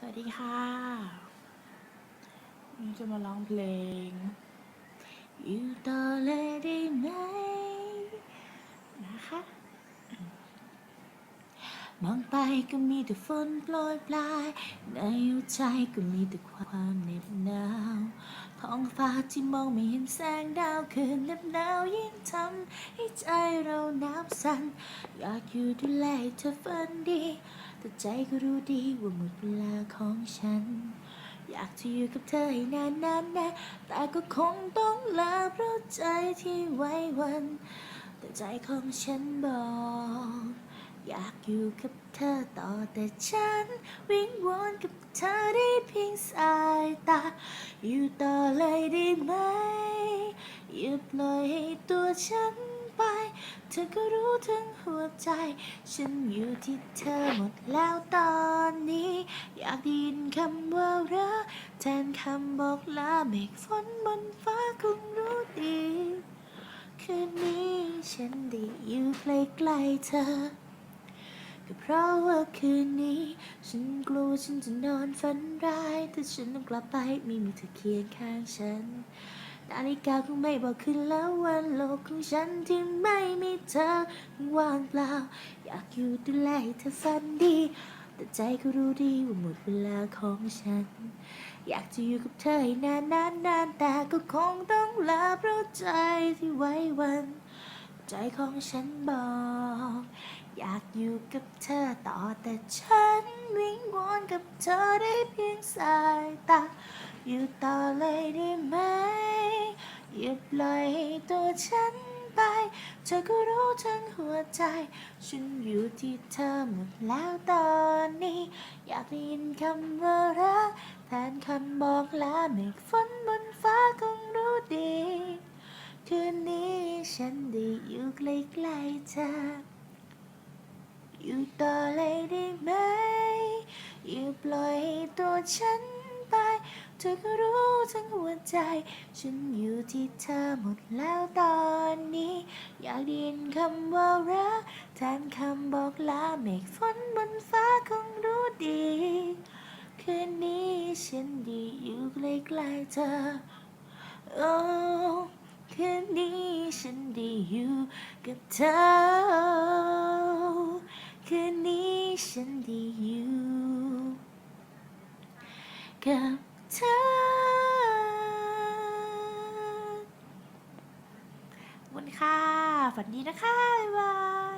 สวัสดีค่ะวันนี้จะมาร้องเพลง อยู่ต่อเลยได้ไหมนะคะ มองไปก็มีแต่ฝนโปรยปลาย ในหัวใจก็มีแต่ความเหน็บหนาว ท้องฟ้าที่มองไม่เห็นแสงดาวคืนเหน็บหนาวยิ่งทำให้ใจเราหนาวสั่นอยากอยู่ดูแลเธอฝันดี แต่ใจก็รู้ดีว่าหมดเวลาของฉัน อยากจะอยู่กับเธอให้นานนานนะแต่ก็คงต้องลาเพราะใจที่ไว้วัน แต่ใจของฉันบอก อยากอยู่กับเธอต่อแต่ฉัน วิงวอนกับเธอได้เพียงสายตา อยู่ต่อเลยได้ไหมอย่าปล่อยให้ตัวฉันไป เธอก็รู้ทั้งหัวใจ ฉันอยู่ที่เธอหมดแล้วตอนนี้ อยากได้ยินคำว่ารักแทนคำบอกลาเมฆฝนบนฟ้าคงรู้ดีคืนนี้ฉันได้อยู่ใกล้ๆเธอ ก็เพราะว่าคืนนี้ ฉันกลัวฉันจะนอนฝันร้ายถ้าฉันต้องกลับไปไม่มีเธอเคียงข้างฉันนาฬิกาคงไม่บอกคืนแล้ววันโลกของฉันที่ไม่มีเธอว่างเปล่า อยากอยู่ดูแลให้เธอฝันดี แต่ใจก็รู้ดีว่าหมดเวลาของฉัน อยากจะอยู่กับเธอให้นานนานนานแต่ก็คงต้องลาเพราะใจที่ไว้วัน ใจของฉันบอก อยากอยู่กับเธอต่อแต่ฉันวิงวอนกับเธอได้เพียงสายตาอยู่ต่อเลยได้ไหมอย่าปล่อยตัวฉันไป เธอก็รู้ทั้งหัวใจ ฉันอยู่ที่เธอหมดแล้วตอนนี้ อยากได้ยินคำว่ารักแทนคำบอกลาเมฆฝ ฉันได้อยู่ใกล้ๆเธอ อยู่ต่อเลยได้ไหม อย่าปล่อยให้ตัวฉันไป เธอก็รู้ทั้งหัวใจ ฉันอยู่ที่เธอหมดแล้วตอนนี้ อยากได้ยินคำว่ารักแทนคำบอกลาเมฆฝนบนฟ้าคงรู้ดี คืนนี้ฉันได้อยู่ใกล้ๆเธอ โอ้คืนนี้ฉันได้อยู่ กับเธอคืนนี้ฉันได้อยู่กับเธอขอบคุณค่ะฝันดีนะคะ บ๊ายบาย